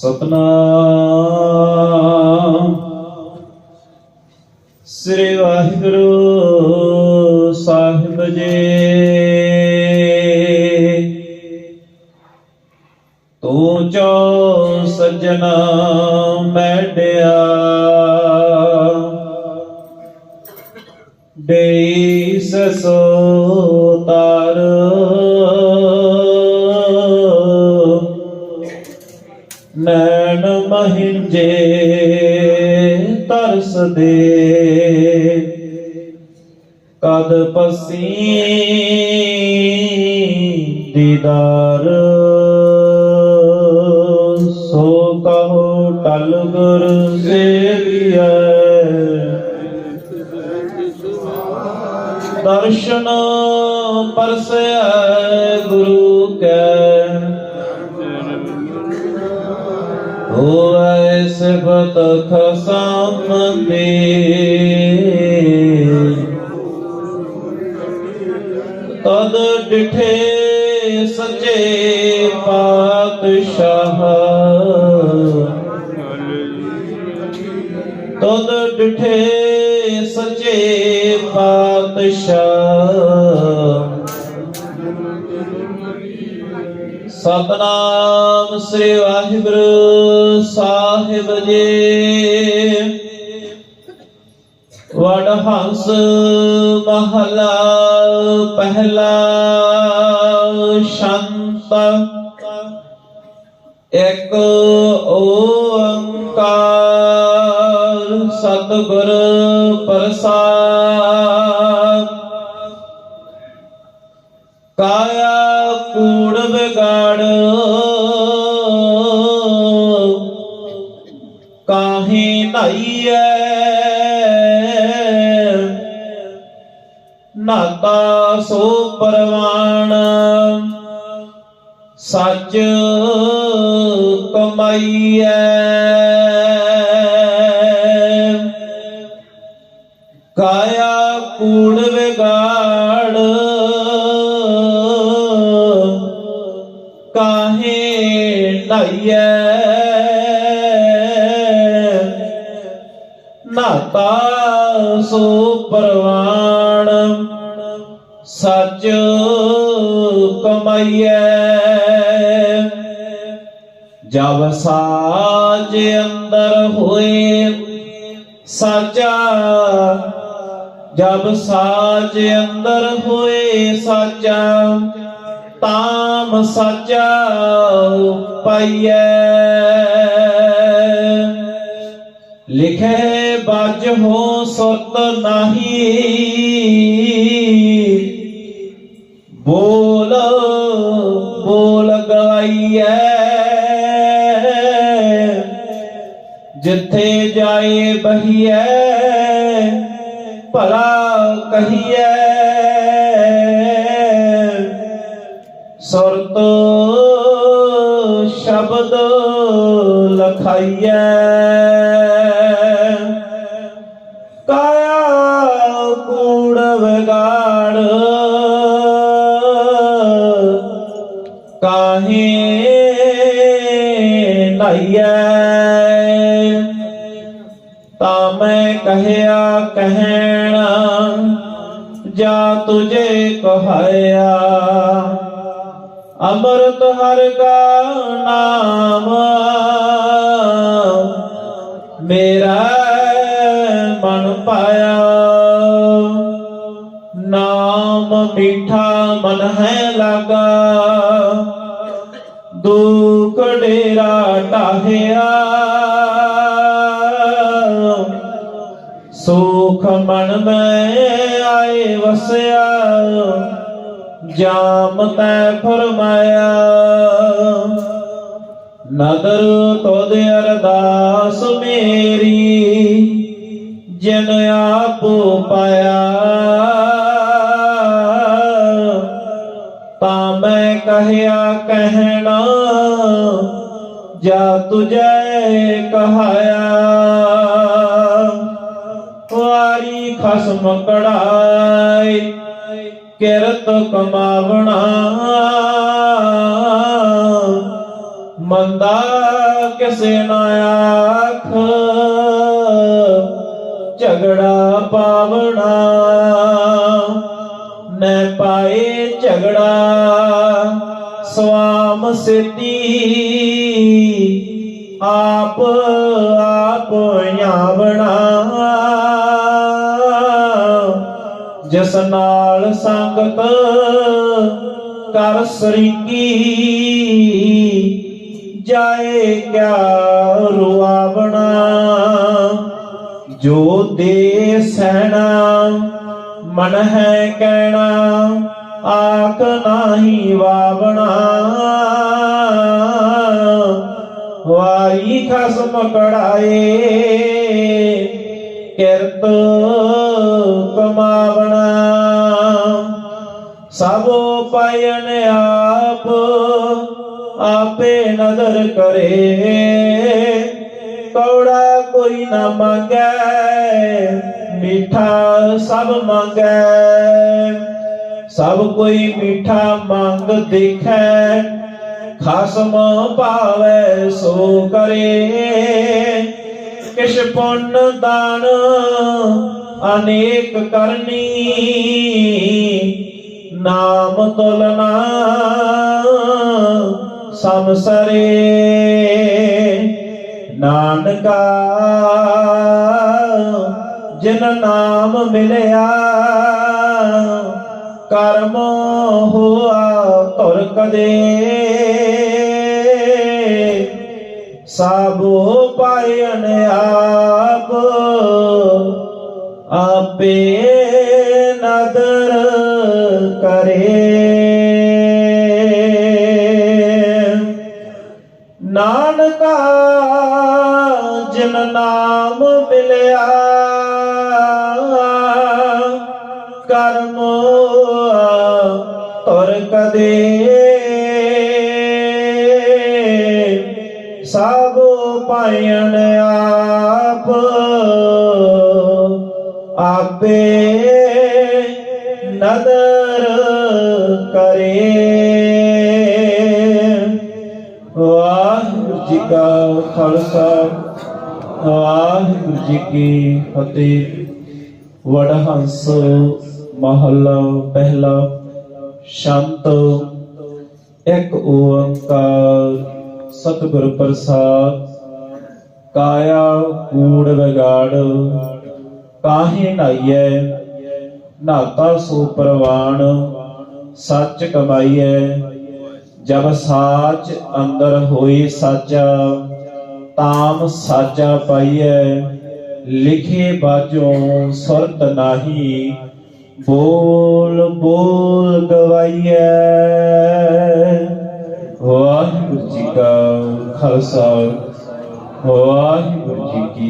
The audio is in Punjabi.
ਸਤਨਾਮ ਸ੍ਰੀ ਵਾਹਿਗੁਰੂ ਸਾਹਿਬ ਜੀ। ਤੂੰ ਜੋ ਸਜਣਾ ਦੇ। ਕਦ ਪਸੀ ਦੀਦਾਰ ਸੋ ਕਹੋ ਟਲ ਗੁਰ ਸੇਵੀਐ। ਦਰਸ਼ਨ ਪਰਸੈ ਗੁਰੂ ਹੋਇ ਸਿਫਤ ਖਸਮ। ਦੇ ਤਦ ਡਿਠੇ ਸੱਚੇ ਪਾਤਸ਼ਾਹ। ਤਦ ਡਿਠੇ ਸੱਚੇ ਪਾਤਸ਼ਾਹ। ਸਤਨਾਮ ਸ੍ਰੀ ਵਾਹਿਗੁਰੂ ਸਾਹਿਬ ਜੀ। ਵਡ ਹੰਸ ਮਹਲਾ ਪਹਿਲਾ ਸ਼ੰਤ। ਇੱਕ ਓੰਕਾਰ ਸਤਿਗੁਰ ਪ੍ਰਸਾਦ। ਕਾਹੀ ਨਈਐ ਨਾਤਾ ਸੋ ਪਰਵਾਣ। ਸੱਚ ਕਮਾਈਐ। ਕਾਇਆ ਕੂੜ ਨਾਤਾ ਸੋ ਪਰਵਾਣ, ਸੱਚ ਕਮਾਈਐ। ਜਬ ਸਾਜ ਅੰਦਰ ਹੋਏ, ਸਾਚਾ। ਜਬ ਸਾਜ ਅੰਦਰ ਹੋਏ, ਸਾਚਾ। ਤਾਮ ਸਾਚਾ ਪਾਈਐ ਲਿਖੇ ਬਾਜ ਹੋ ਸੁਰਤ ਨਹੀਂ। ਬੋਲ ਬੋਲ ਗਵਾਈਐ। ਜਿੱਥੇ ਜਾਏ ਬਹੀਐ, ਭਲਾ ਕਹੀਐ। ਸੁਰਤ, ਸ਼ਬਦ ਲਖਾਈਐ। ਕਾਇਆ ਕੂੜ ਵਿਗਾੜ ਕਾਹੇ ਨਈਐ ਤਾਂ ਮੈਂ ਕਹਿਆ, ਕਹਿਣਾ, ਜਾ ਤੁਝੇ ਕਹਾਇਆ ਅੰਮ੍ਰਿਤ ਹਰ ਕਾ ਨਾਮ, ਮੇਰਾ ਨਾਮ ਮਿੱਠਾ ਮਨ ਹੈ ਲਾਗਾ। ਦੁਖ ਡੇਰਾ ਟਾਹਿਆ। ਸੁਖ ਮਨ ਮੈਂ ਆਏ ਵਸਿਆ। ਜਾਮ ਤੈ ਫਰਮਾਇਆ। ਨਦਰ ਤੋਦ ਅਰਦਾਸ ਮੇਰੀ, ਜਿਨ ਆਪ ਪਾਇਆ। ਕਹਿਆ ਕਹਿਣਾ, ਜਾ ਤੁਝੇ ਕਹਾਇਆ। ਵਾਰੀ ਖਸਮ ਕੜਾਈ ਕਿਰਤ ਕਮਾਵਣਾ। ਮੰਦਾ ਕਿਸੇ ਨਾ ਆਖ, ਝਗੜਾ ਪਾਵਣਾ। ਨੈ ਪਾਏ ਝਗੜਾ, ਸਵਾਮ ਸਿੱਧੀ ਆਪ ਆਪ ਆਵਣਾ। ਜਿਸ ਨਾਲ ਸੰਗਤ ਕਰ ਸਰੀਕੀ ਜਾਏ ਕਿਆ ਰੁਆਵਣਾ। ਜੋ ਦੇ ਸਹਿਣਾ ਮਨ ਹੈ ਕਹਿਣਾ ਆਕ ਨਾਹੀ ਵਾਵਣਾ। ਵਾਰੀ ਖਸਮ ਕੜਾਏ, ਕਿਰਤ ਕਮਾਵਣਾ। ਸਭੋ ਪਾਇਨ ਆਪ, ਆਪੇ ਨਦਰ ਕਰੇ। ਕੌੜਾ ਕੋਈ ਨਾ ਮੰਗੈ ਮਿੱਠਾ ਸਭ ਮੰਗੈ। ਸਭ ਕੋਈ ਮਿੱਠਾ ਮੰਗ ਦੇਖੈ। ਖਸਮ ਪਾਵੈ ਸੋ ਕਰੇ। ਕਿਛ ਪੁੰਨ ਦਾਨ ਅਨੇਕ ਕਰਨੀ। ਨਾਮ ਤੁਲਨਾ ਸੰਸਰੇ ਨਾਨਕਾ ਜਿਨ ਨਾਮ ਮਿਲਿਆ, ਕਰਮ ਹੋਆ ਤੁਰ ਕਦੇ। ਸਾਬੋ ਪਾਇਨ ਆਪ ਆਪੇ ਨਦਰ ਕਰੇ। ਨਾਨਕਾ ਜਿਨ ਨਾਮ ਮਿਲਿਆ ਤੁਰ ਸਭ ਪਾਇਨ ਆਪ ਆਪੇ ਨਦਰ ਕਰੇ। ਵਾਹਿਗੁਰੂ ਜੀ ਕਾ ਖਾਲਸਾ, ਵਾਹਿਗੁਰੂ ਜੀ ਕੀ ਫਤਿਹ। ਵਡਹੰਸ ਮਹੱਲਾ ਪਹਿਲਾ ਸ਼ੰਤ, ਇੱਕ ਓੰਕਾਰ, ਸਤਿਗੁਰ ਪ੍ਰਸਾਦ, ਕਾਇਆ ਕੂੜ ਵਿਗਾੜ, ਕਾਹੇ ਨਾਈਐ, ਨਾਤਾ ਸੋ ਪ੍ਰਵਾਣ, ਸੱਚ ਕਮਾਈਐ, ਜਬ ਸਾਚ ਅੰਦਰ ਹੋਈ ਸਾਚਾ, ਤਾਮ ਸਾਚਾ ਪਾਈਐ, ਲਿਖੇ ਬਾਜੋਂ ਸੁਰਤ ਨਾਹੀ ਬੋਲ ਬੋਲ ਗਵਾਈਐ। ਵਾਹਿਗੁਰੂ ਜੀ ਕਾ ਖਾਲਸਾ। ਵਾਹਿਗੁਰੂ ਜੀ ਕੀ